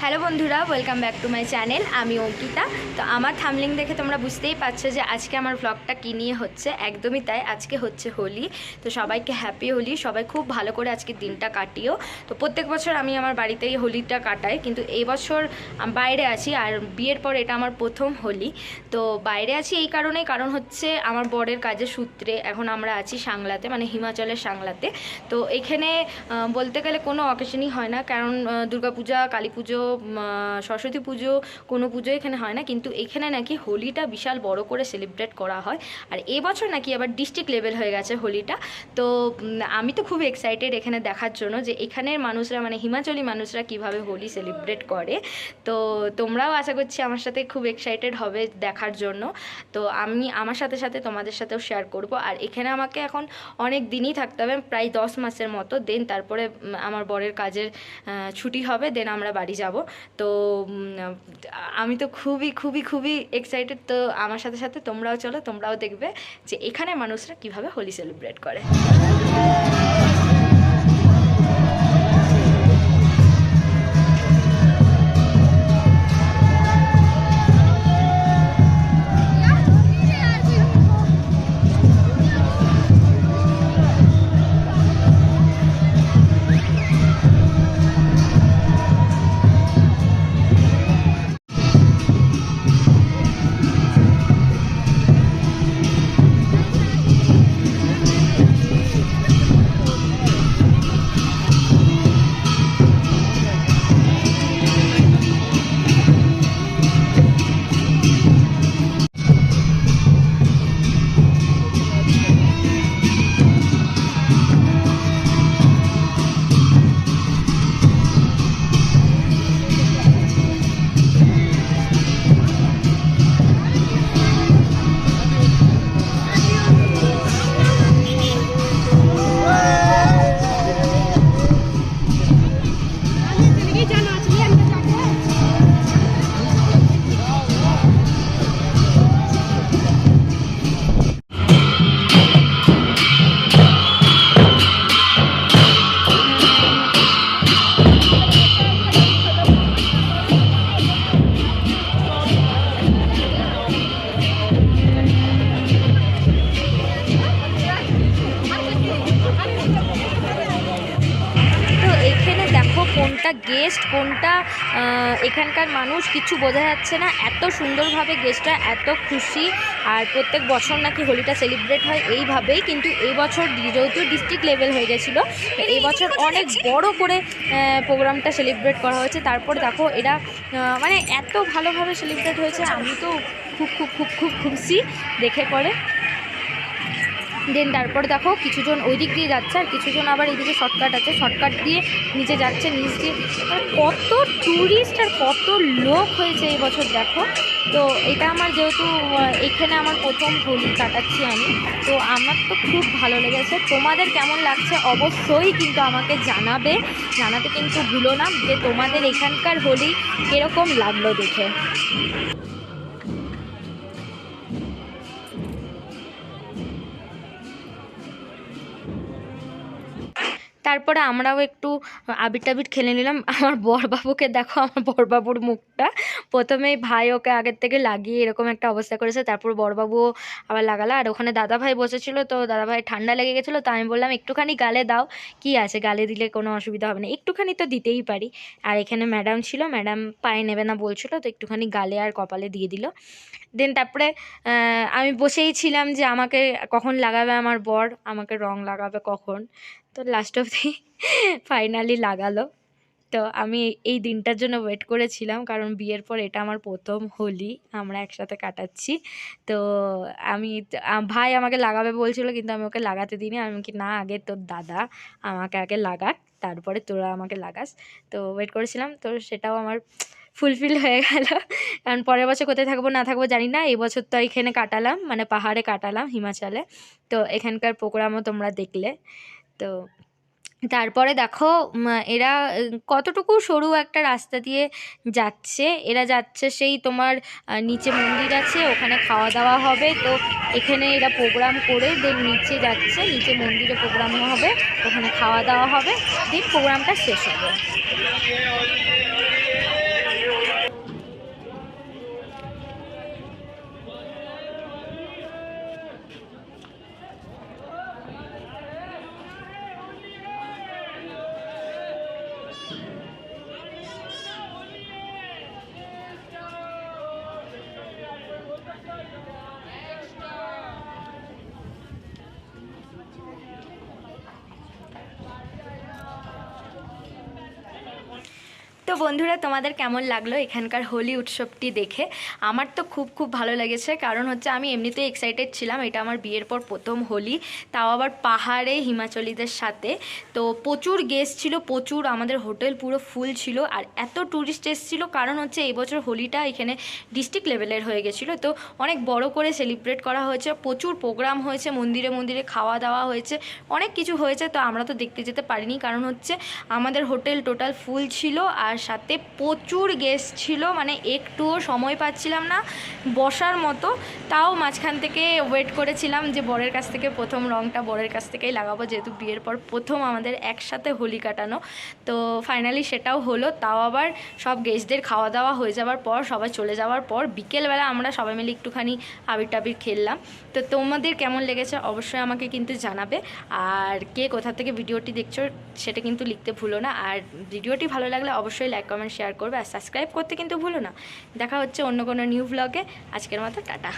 Hello বন্ধুরা welcome back to my channel আমি অঙ্কিতা। তো আমার থামলিং দেখে তোমরা বুঝতেই পারছ যে আজকে আমার ব্লগটা কী নিয়ে হচ্ছে। একদমই তাই, আজকে হচ্ছে হোলি। তো সবাইকে হ্যাপি হোলি। সবাই খুব ভালো করে আজকের দিনটা কাটিও। তো প্রত্যেক বছর আমি আমার বাড়িতেই হোলিটা কাটাই। কিন্তু এই বছর বাইরে আছি আর বিয়ের পর এটা আমার প্রথম হোলি। তো বাইরে আছি এই কারণে, কারণ হচ্ছে আমার বরের কাজের সূত্রে এখন আমরা আছি সাংলাতে মানে হিমাচলের সাংলাতে। তো এখানে বলতে গেলে কোনো অকেশনই হয় না। কারণ দুর্গাপূজা কালী পুজো সরস্বতী পুজো, কোনো পুজো এখানে হয় না। কিন্তু এখানে নাকি হোলিটা বিশাল বড় করে সেলিব্রেট করা হয়। আর এবছর নাকি আবার ডিস্ট্রিক্ট লেভেল হয়ে গেছে হোলিটা। তো আমি তো খুব এক্সাইটেড এখানে দেখার জন্য যে এখানের মানুষরা মানে হিমাচলি মানুষরা কীভাবে হোলি সেলিব্রেট করে। তো, তোমরাও আশা করছি আমার সাথে খুব এক্সাইটেড হবে দেখার জন্য। তো আমি আমার সাথে সাথে তোমাদের সাথেও শেয়ার করব। আর এখানে আমাকে এখন অনেক দিনই থাকতে হবে, প্রায় দশ মাসের মতো। দেন তারপরে আমার বরের কাজের ছুটি হবে দেন আমরা বাড়ি যাব। তো আমি তো খুবই খুবই খুবই এক্সাইটেড তো আমার সাথে সাথে তোমরাও চলো, তোমরাও দেখবে যে এখানে মানুষরা কীভাবে হোলি সেলিব্রেট করে। কোনটা গেস্ট কোনটা এখানকার মানুষ কিছু বোঝা যাচ্ছে না। এত সুন্দরভাবে গেস্টরা এত খুশি। আর প্রত্যেক বছর নাকি হোলিটা সেলিব্রেট হয় এইভাবেই, কিন্তু এই বছর যেহেতু ডিস্ট্রিক্ট লেভেল হয়ে গেছিল এই বছর অনেক বড় করে প্রোগ্রামটা সেলিব্রেট করা হয়েছে। তারপর দেখো, এরা মানে এত ভালোভাবে সেলিব্রেট হয়েছে, আমি তো খুব খুব খুব খুব খুশি, দেখে করে দেন তারপর দেখো কিছুজন ওই দিক দিয়ে যাচ্ছে আর কিছুজন আবার এইদিকে শর্টকাট আছে। শর্টকাট দিয়ে নিচে যাচ্ছে, নিচ দিয়ে। মানে কত ট্যুরিস্ট আর কত লোক হয়েছে এই বছর দেখো। তো এটা আমার যেহেতু এখানে আমার প্রথম হোলি কাটাচ্ছি আমি। তো আমার তো খুব ভালো লেগেছে। তোমাদের কেমন লাগছে অবশ্যই কিন্তু আমাকে জানাবে। জানাতে কিন্তু ভুলো না যে তোমাদের এখানকার হোলি কীরকম লাগল দেখে। তারপরে আমরাও একটু আবির টাবির খেলে নিলাম। আমার বরবাবুকে দেখো, আমার বরবাবুর মুখটা। প্রথমেই ভাই ওকে আগের থেকে লাগিয়ে এরকম একটা অবস্থা করেছে, তারপর বরবাবুও আবার লাগালো। আর ওখানে দাদা ভাই বসেছিল, তো দাদা ভাই ঠান্ডা লেগে গেছিল তো আমি বললাম, একটুখানি গালে দাও। কি আছে? গালে দিলে কোনো অসুবিধা হবে না। একটুখানি তো দিতেই পারি। আর এখানে ম্যাডাম ছিল, ম্যাডাম পায়ে নেবে না বলছিল, তো একটুখানি গালে আর কপালে দিয়ে দিল। দেন তারপরে আমি বসেই ছিলাম যে আমাকে কখন লাগাবে আমার বর? আমাকে রং লাগাবে কখন? তো লাস্ট অবধি ফাইনালি লাগালো। তো আমি এই দিনটার জন্য ওয়েট করেছিলাম, কারণ বিয়ের পর এটা আমার প্রথম হোলি, আমরা একসাথে কাটাচ্ছি। তো আমি ভাই আমাকে লাগাবে বলছিল, কিন্তু আমি ওকে লাগাতে দিইনি। আমি কি না, আগে তোর দাদা আমাকে আগে লাগাক, তারপরে তোরা আমাকে লাগাস। তো ওয়েট করেছিলাম, তো সেটাও আমার ফুলফিল হয়ে গেল। কারণ পরের বছর কোথায় থাকব, না থাকব জানি না। এই বছর তো এখানে কাটালাম মানে পাহাড়ে কাটালাম হিমাচলে। তো এখানকার প্রোগ্রামও তোমরা দেখলে। তো তারপরে দেখো এরা কতটুকু সরু একটা রাস্তা দিয়ে যাচ্ছে। এরা যাচ্ছে সেই তোমার নিচে মন্দির আছে, ওখানে খাওয়া দাওয়া হবে। তো এখানে এরা প্রোগ্রাম করে দেন নিচে যাচ্ছে, নিচে মন্দিরে প্রোগ্রাম হবে, ওখানে খাওয়া দাওয়া হবে দেন প্রোগ্রামটা শেষ হবে। বন্ধুরা, তোমাদের কেমন লাগল এখানকার হোলি উৎসবটি দেখে? আমার তো খুব খুব ভালো লেগেছে। কারণ হচ্ছে, আমি এমনিতেই এক্সাইটেড ছিলাম। এটা আমার বিয়ের পর প্রথম হোলি। তাও আবার পাহাড়ে হিমাচলীদের সাথে। তো প্রচুর গেস্ট ছিল, প্রচুর আমাদের হোটেল পুরো ফুল ছিল। আর এত ট্যুরিস্ট এসেছিল, কারণ হচ্ছে, এই বছর হোলিটা এখানে ডিস্ট্রিক্ট লেভেলের হয়ে গেছিল। তো অনেক বড় করে সেলিব্রেট করা হয়েছে। প্রচুর প্রোগ্রাম হয়েছে, মন্দিরে মন্দিরে খাওয়া দাওয়া হয়েছে। অনেক কিছু হয়েছে, তো আমরা তো দেখতে যেতে পারিনি। কারণ হচ্ছে, আমাদের হোটেল টোটাল ফুল ছিল। আর সাথে প্রচুর গেস্ট ছিল মানে একটুও সময় পাচ্ছিলাম না বসার মতো। তাও মাঝখান থেকে ওয়েট করেছিলাম যে বরের কাছ থেকে প্রথম রঙটা বরের কাছ থেকেই লাগাবো, যেহেতু বিয়ের পর প্রথম আমাদের একসাথে হোলি কাটানো। তো ফাইনালি সেটাও হলো, তাও আবার সব গেস্টদের খাওয়া দাওয়া হয়ে যাওয়ার পর, সবাই চলে যাওয়ার পর বিকেলবেলা আমরা সবাই মিলে একটুখানি আবির টাবির খেললাম। তো তোমাদের কেমন লেগেছে অবশ্যই আমাকে কিন্তু জানাবে। আর কে কোথা থেকে ভিডিওটি দেখছ সেটা কিন্তু লিখতে ভুলো না। আর ভিডিওটি ভালো লাগলে অবশ্যই লাইক কমেন্ট শেয়ার করবে আর সাবস্ক্রাইব করতে কিন্তু ভুলো না। দেখা হচ্ছে অন্য কোনো নিউ ব্লগে আজকের মতো টাটা।